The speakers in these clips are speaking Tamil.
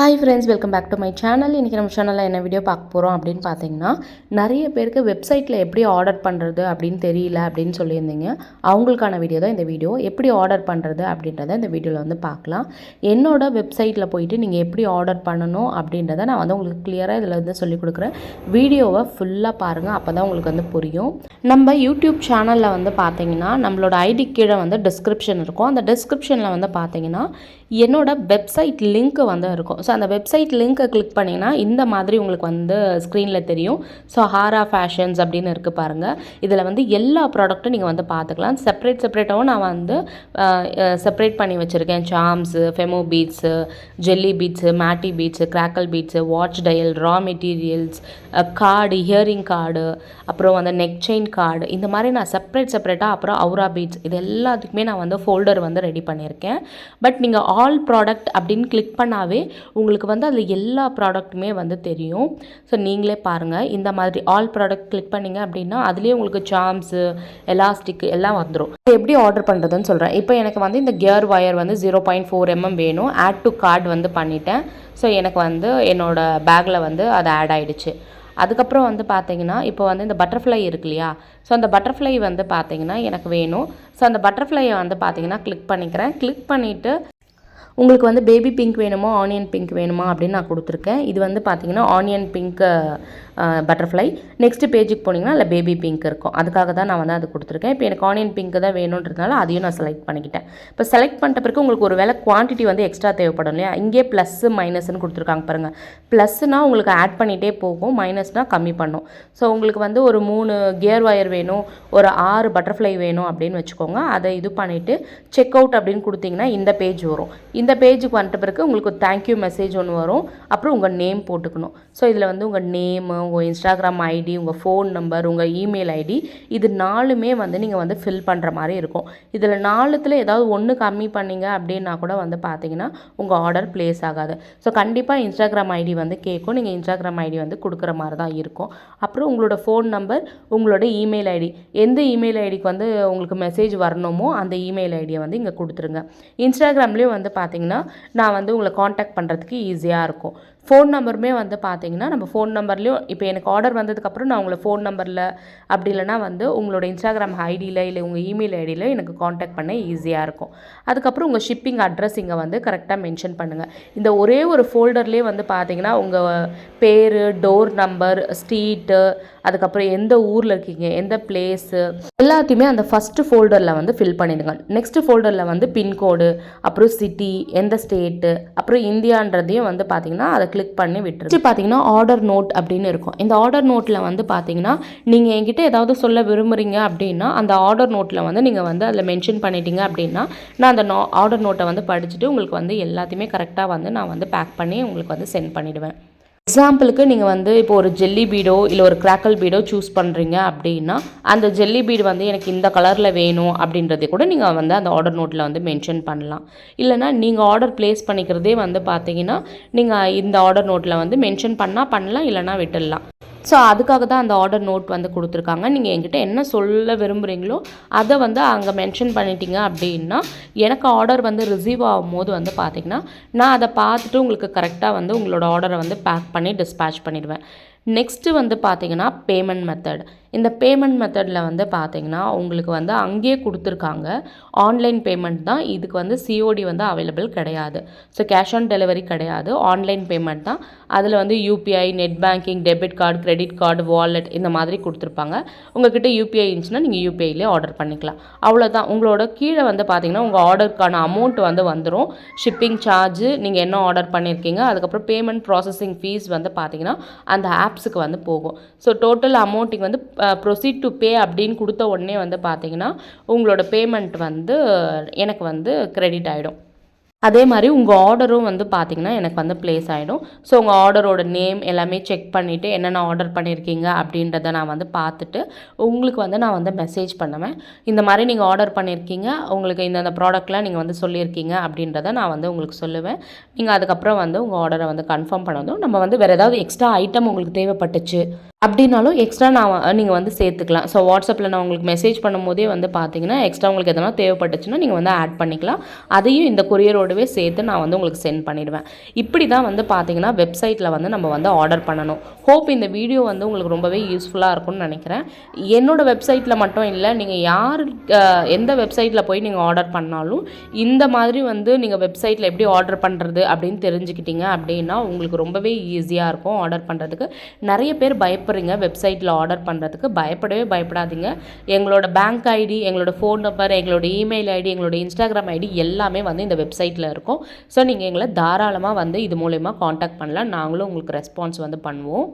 Hi friends welcome back to my channel இன்றைக்கி நம்ம சேனலில் என்ன வீடியோ பார்க்க போகிறோம் அப்படின்னு பார்த்தீங்கன்னா நிறைய பேருக்கு வெப்சைட்டில் எப்படி ஆர்டர் பண்ணுறது அப்படின்னு தெரியல அப்படின்னு சொல்லியிருந்தீங்க. அவங்களுக்கான வீடியோ தான் இந்த வீடியோ எப்படி ஆர்டர் பண்ணுறது அப்படின்றத இந்த வீடியோவில் வந்து பார்க்கலாம். என்னோடய வெப்சைட்டில் போயிட்டு நீங்கள் எப்படி ஆர்டர் பண்ணணும் அப்படின்றத நான் வந்து உங்களுக்கு கிளியராக இதில் வந்து சொல்லிக் கொடுக்குறேன். வீடியோவை ஃபுல்லாக பாருங்கள் அப்போ தான் உங்களுக்கு வந்து புரியும். நம்ம யூடியூப் சேனலில் வந்து பார்த்தீங்கன்னா நம்மளோட ஐடி கீழே வந்து டிஸ்கிரிப்ஷன் இருக்கும். அந்த டிஸ்கிரிப்ஷனில் வந்து பார்த்தீங்கன்னா என்னோடய வெப்சைட் லிங்க் வந்து இருக்கும். ஸோ அந்த வெப்சைட் லிங்க்கை கிளிக் பண்ணிங்கன்னா இந்த மாதிரி உங்களுக்கு வந்து ஸ்க்ரீனில் தெரியும். ஸோ ஹாரா ஃபேஷன்ஸ் அப்படின்னு இருக்குது பாருங்கள் இதில் வந்து எல்லா ப்ராடக்ட்டும் நீங்கள் வந்து பார்த்துக்கலாம். செப்பரேட் செப்பரேட்டாகவும் நான் வந்து செப்பரேட் பண்ணி வச்சுருக்கேன். Charms Fimo beads jelly beads matte beads crackle beads watch dial raw materials card earring card அப்புறம் அந்த நெக் செயின் கார்டு இந்த மாதிரி நான் செப்பரேட் செப்பரேட்டாக அப்புறம் அவுரா பீட்ஸ் இது எல்லாத்துக்குமே நான் வந்து ஃபோல்டர் வந்து ரெடி பண்ணியிருக்கேன். பட் நீங்கள் ஆல் ப்ராடக்ட் அப்படின்னு கிளிக் பண்ணாவே உங்களுக்கு வந்து அதில் எல்லா ப்ராடக்ட்டுமே வந்து தெரியும். ஸோ நீங்களே பாருங்கள் இந்த மாதிரி ஆல் ப்ராடக்ட் கிளிக் பண்ணிங்க அப்படின்னா அதுலேயே உங்களுக்கு சாம்ஸு எலாஸ்டிக் எல்லாம் வந்துடும் எப்படி ஆர்டர் பண்ணுறதுன்னு சொல்கிறேன் இப்போ எனக்கு வந்து இந்த கியர் ஒயர் வந்து ஜீரோ பாயிண்ட் ஃபோர் எம்எம் வேணும். ஆட் டு கார்டு வந்து பண்ணிட்டேன். ஸோ எனக்கு வந்து என்னோடய பேக்கில் வந்து அது ஆட் ஆகிடுச்சு அதுக்கப்புறம் வந்து பார்த்தீங்கன்னா இப்போ வந்து இந்த பட்டர்ஃப்ளை இருக்கு இல்லையா ஸோ அந்த பட்டர்ஃப்ளை வந்து பார்த்தீங்கன்னா எனக்கு வேணும். ஸோ அந்த பட்டர்ஃப்ளையை வந்து பார்த்தீங்கன்னா கிளிக் பண்ணிக்கிறேன். கிளிக் பண்ணிவிட்டு உங்களுக்கு வந்து பேபி பிங்க் வேணுமோ ஆனியன் பிங்க் வேணுமா அப்படின்னு நான் கொடுத்துருக்கேன். இது வந்து பார்த்தீங்கன்னா ஆனியன் பிங்க் பட்டர்ஃப்ளை நெக்ஸ்ட்டு பேஜுக்கு போனீங்கன்னா இல்லை பேபி பிங்க் இருக்கும். அதுக்காக தான் நான் வந்து அது கொடுத்துருக்கேன். இப்போ எனக்கு ஆனியன் பிங்க் தான் வேணுன்றதுனால அதையும் நான் செலக்ட் பண்ணிக்கிட்டேன். இப்போ செலக்ட் பண்ணிட்ட பிறகு உங்களுக்கு ஒரு வேலை குவான்டிட்டி வந்து எக்ஸ்ட்ரா தேவைப்படும் இல்லையா? இங்கே ப்ளஸ்ஸு மைனஸ்னு கொடுத்துருக்காங்க பாருங்கள் ப்ளஸ்னால் உங்களுக்கு ஆட் பண்ணிகிட்டே போகும். மைனஸ்னால் கம்மி பண்ணும். ஸோ உங்களுக்கு வந்து ஒரு மூணு கியர் ஒயர் வேணும் ஒரு ஆறு பட்டர்ஃப்ளை வேணும் அப்படின்னு வச்சுக்கோங்க. அதை இது பண்ணிவிட்டு செக் அவுட் அப்படின்னு கொடுத்தீங்கன்னா இந்த பேஜ் வரும். இந்த இந்த பேஜுக்கு வந்துட்ட பிறகு உங்களுக்கு தேங்க்யூ மெசேஜ் ஒன்று வரும். அப்புறம் உங்கள் நேம் போட்டுக்கணும். ஸோ இதில் வந்து உங்கள் நேமு உங்கள் இன்ஸ்டாகிராம் ஐடி உங்கள் ஃபோன் நம்பர் உங்கள் இமெயில் ஐடி இது நாலுமே வந்து நீங்கள் வந்து ஃபில் பண்ணுற மாதிரி இருக்கும். இதில் நாலுத்தில் ஏதாவது ஒன்று கம்மி பண்ணிங்க அப்படின்னா கூட வந்து பார்த்தீங்கன்னா உங்கள் ஆர்டர் ப்ளேஸ் ஆகாது. ஸோ கண்டிப்பாக இன்ஸ்டாகிராம் ஐடி வந்து கேட்கும். நீங்கள் இன்ஸ்டாகிராம் ஐடி வந்து கொடுக்குற மாதிரி தான் இருக்கும். அப்புறம் உங்களோட ஃபோன் நம்பர் உங்களோட இமெயில் ஐடி எந்த இமெயில் ஐடிக்கு வந்து உங்களுக்கு மெசேஜ் வரணுமோ அந்த இமெயில் ஐடியை வந்து இங்கே கொடுத்துருங்க. இன்ஸ்டாகிராம்லேயும் வந்து பார்த்தீங்கன்னா நான் வந்து உங்களை காண்டாக்ட் பண்ணுறதுக்கு ஈஸியாக இருக்கும். ஃபோன் நம்பருமே வந்து பார்த்தீங்கன்னா நம்ம ஃபோன் நம்பர்லேயும் இப்போ எனக்கு ஆர்டர் வந்ததுக்கப்புறம் நான் உங்களை ஃபோன் நம்பரில் அப்படி இல்லைனா வந்து உங்களோட இன்ஸ்டாகிராம் ஐடியில் இல்லை உங்கள் இமெயில் ஐடியில் எனக்கு காண்டாக்ட் பண்ண ஈஸியாக இருக்கும். அதுக்கப்புறம் உங்கள் ஷிப்பிங் அட்ரஸ் இங்கே வந்து கரெக்டாக மென்ஷன் பண்ணுங்கள் இந்த ஒரே ஒரு ஃபோல்டர்லேயே வந்து பார்த்தீங்கன்னா உங்கள் பேர் டோர் நம்பர் ஸ்ட்ரீட்டு அதுக்கப்புறம் எந்த ஊரில் இருக்கீங்க எந்த பிளேஸு எல்லாத்தையுமே அந்த ஃபஸ்ட்டு ஃபோல்டரில் வந்து ஃபில் பண்ணிடுங்க. நெக்ஸ்ட்டு ஃபோல்டரில் வந்து பின்கோடு அப்புறம் சிட்டி எந்த ஸ்டேட்டு அப்புறம் இந்தியான்றதையும் வந்து பார்த்தீங்கன்னா அதை கிளிக் பண்ணி விட்டுருச்சு பார்த்தீங்கன்னா ஆர்டர் நோட் அப்படின்னு இருக்கும். இந்த ஆர்டர் நோட்டில் வந்து பார்த்தீங்கன்னா நீங்கள் என்கிட்ட ஏதாவது சொல்ல விரும்புகிறீங்க அப்படின்னா அந்த ஆர்டர் நோட்டில் வந்து நீங்கள் வந்து அதில் மென்ஷன் பண்ணிட்டீங்க அப்படின்னா நான் அந்த நோ ஆர்டர் நோட்டை வந்து படிச்சுட்டு உங்களுக்கு வந்து எல்லாத்தையுமே கரெக்டாக வந்து நான் வந்து பேக் பண்ணி உங்களுக்கு வந்து சென்ட் பண்ணிவிடுவேன் எக்ஸாம்பிளுக்கு நீங்கள் வந்து இப்போ ஒரு ஜெல்லி பீடோ இல்லை ஒரு கிராக்கல் பீடோ சூஸ் பண்ணுறீங்க அப்படின்னா அந்த ஜெல்லி பீடு வந்து எனக்கு இந்த கலரில் வேணும் அப்படின்றதே கூட நீங்கள் வந்து அந்த ஆர்டர் நோட்டில் வந்து மென்ஷன் பண்ணலாம். இல்லைனா நீங்கள் ஆர்டர் ப்ளேஸ் பண்ணிக்கிறதே வந்து பார்த்தீங்கன்னா நீங்கள் இந்த ஆர்டர் நோட்டில் வந்து மென்ஷன் பண்ணால் பண்ணலாம் இல்லைனா விட்டுடலாம். ஸோ அதுக்காக தான் அந்த ஆர்டர் நோட் வந்து கொடுத்துருக்காங்க. நீங்கள் என்கிட்ட என்ன சொல்ல விரும்புகிறீங்களோ அதை வந்து அங்கே மென்ஷன் பண்ணிட்டீங்க அப்படின்னா எனக்கு ஆர்டர் வந்து ரிசீவ் ஆகும்போது வந்து பார்த்திங்கன்னா நான் அதை பார்த்துட்டு உங்களுக்கு கரெக்டாக வந்து உங்களோட ஆர்டரை வந்து பேக் பண்ணி டிஸ்பேச் பண்ணிடுவேன். நெக்ஸ்ட்டு வந்து பார்த்திங்கன்னா பேமெண்ட் மெத்தட் இந்த பேமெண்ட் மெத்தடில் வந்து பார்த்திங்கன்னா உங்களுக்கு வந்து அங்கேயே கொடுத்துருக்காங்க. ஆன்லைன் பேமெண்ட் தான். இதுக்கு வந்து சிஓடி வந்து அவைலபிள் கிடையாது. ஸோ கேஷ் ஆன் டெலிவரி கிடையாது. ஆன்லைன் பேமெண்ட் தான். அதில் வந்து UPI net banking debit card credit card wallet இந்த மாதிரி கொடுத்துருப்பாங்க. உங்கள்கிட்ட யூபிஐ இருந்துச்சுன்னா நீங்கள் யூபிஐலே ஆர்டர் பண்ணிக்கலாம். அவ்வளோதான் உங்களோட கீழே வந்து பார்த்திங்கன்னா உங்கள் ஆர்டருக்கான அமௌண்ட் வந்து வந்துடும் ஷிப்பிங் சார்ஜு நீங்கள் என்ன ஆர்டர் பண்ணியிருக்கீங்க அதுக்கப்புறம் பேமெண்ட் ப்ராசஸிங் ஃபீஸ் வந்து பார்த்தீங்கன்னா அந்த ஆப்ஸுக்கு வந்து போகும். ஸோ டோட்டல் அமௌண்ட்டிங் வந்து ப்ரொசீட் டு பே அப்படின்னு கொடுத்த உடனே வந்து பார்த்தீங்கன்னா உங்களோட பேமெண்ட் வந்து எனக்கு வந்து கிரெடிட் ஆகிடும் அதே மாதிரி உங்கள் ஆர்டரும் வந்து பார்த்திங்கன்னா எனக்கு வந்து ப்ளேஸ் ஆகிடும் ஸோ உங்கள் ஆர்டரோட நேம் எல்லாமே செக் பண்ணிவிட்டு என்னென்ன ஆர்டர் பண்ணியிருக்கீங்க அப்படின்றத நான் வந்து பார்த்துட்டு உங்களுக்கு வந்து நான் வந்து மெசேஜ் பண்ணுவேன். இந்த மாதிரி நீங்கள் ஆர்டர் பண்ணியிருக்கீங்க உங்களுக்கு இந்தந்த ப்ராடக்ட்லாம் நீங்கள் வந்து சொல்லியிருக்கீங்க அப்படின்றத நான் வந்து உங்களுக்கு சொல்லுவேன். நீங்கள் அதுக்கப்புறம் வந்து உங்கள் ஆர்டரை வந்து கன்ஃபார்ம் பண்ணதும் நம்ம வந்து வேறு ஏதாவது எக்ஸ்ட்ரா ஐட்டம் உங்களுக்கு தேவைப்பட்டுச்சு அப்படின்னாலும் எக்ஸ்ட்ரா நான் நீங்கள் வந்து சேர்த்துக்கலாம். ஸோ வாட்ஸ்அப்பில் நான் உங்களுக்கு மெசேஜ் பண்ணும்போதே வந்து பார்த்தீங்கன்னா எக்ஸ்ட்ரா உங்களுக்கு எதனா தேவைப்பட்டுச்சுன்னா நீங்கள் வந்து ஆட் பண்ணிக்கலாம். அதையும் இந்த கொரியரோடவே சேர்த்து நான் வந்து உங்களுக்கு சென்ட் பண்ணிடுவேன். இப்படி தான் வந்து பார்த்தீங்கன்னா வெப்சைட்டில் வந்து நம்ம வந்து ஆர்டர் பண்ணணும். ஹோப் இந்த வீடியோ வந்து உங்களுக்கு ரொம்பவே யூஸ்ஃபுல்லாக இருக்கும்னு நினைக்கிறேன். என்னோட வெப்சைட்டில் மட்டும் இல்லை நீங்கள் யார் எந்த வெப்சைட்டில் போய் நீங்கள் ஆர்டர் பண்ணாலும் இந்த மாதிரி வந்து நீங்கள் வெப்சைட்டில் எப்படி ஆர்டர் பண்ணுறது அப்படின்னு தெரிஞ்சுக்கிட்டீங்க அப்படின்னா உங்களுக்கு ரொம்பவே ஈஸியாக இருக்கும் ஆர்டர் பண்ணுறதுக்கு நிறைய பேர் பயப்படுறீங்க வெப்சைட்டில் ஆர்டர் பண்ணுறதுக்கு பயப்படவே பயப்படாதீங்க. எங்களோட பேங்க் ஐடி எங்களோட ஃபோன் நம்பர் எங்களோட இமெயில் ஐடி எங்களோட இன்ஸ்டாகிராம் ஐடி எல்லாமே வந்து இந்த வெப்சைட்டில் இருக்கும். ஸோ நீங்கள் எங்களை தாராளமாக வந்து இது மூலயமா காண்டாக்ட் பண்ணலாம். நாங்களும் உங்களுக்கு ரெஸ்பான்ஸ் வந்து பண்ணுவோம்.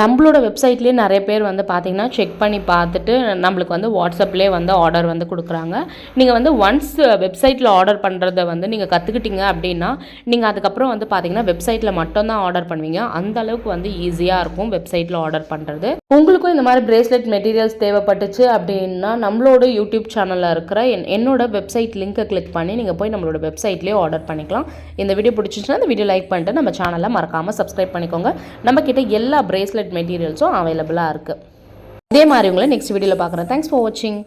நம்மளோட வெப்சைட்லேயே நிறைய பேர் வந்து பார்த்தீங்கன்னா செக் பண்ணி பார்த்துட்டு நம்மளுக்கு வந்து வாட்ஸ்அப்லேயே வந்து ஆர்டர் வந்து கொடுக்குறாங்க. நீங்கள் வந்து ஒன்ஸ் வெப்சைட்டில் ஆர்டர் பண்ணுறத வந்து நீங்கள் கற்றுக்கிட்டீங்க அப்படின்னா நீங்கள் அதுக்கப்புறம் வந்து பார்த்தீங்கன்னா வெப்சைட்டில் மட்டும்தான் ஆர்டர் பண்ணுவீங்க. அந்த அளவுக்கு வந்து ஈஸியாக இருக்கும் வெப்சைட்டில் ஆர்டர் பண்ணுறது உங்களுக்கும் இந்த மாதிரி பிரேஸ்லெட் மெட்டீரியல்ஸ் தேவைப்பட்டுச்சு அப்படின்னா நம்மளோட யூடியூப் சேனலில் இருக்கிற என் என்னோட வெப்சைட் லிங்க்கை கிளிக் பண்ணி நீங்கள் போய் நம்மளோட வெப்சைட்லேயே ஆர்டர் பண்ணிக்கலாம். இந்த வீடியோ பிடிச்சிச்சுன்னா இந்த வீடியோ லைக் பண்ணிட்டு நம்ம சேனலை மறக்காமல் சப்ஸ்கிரைப் பண்ணிக்கோங்க. நம்ம கிட்ட எல்லா பிரேஸ்லெட் மெட்டீரியல்ஸும் அவைலபிளாக இருக்குது இதே மாதிரி உங்களை நெக்ஸ்ட் வீடியோவில் பார்க்குறேன். தேங்க்ஸ் ஃபார் வாட்சிங்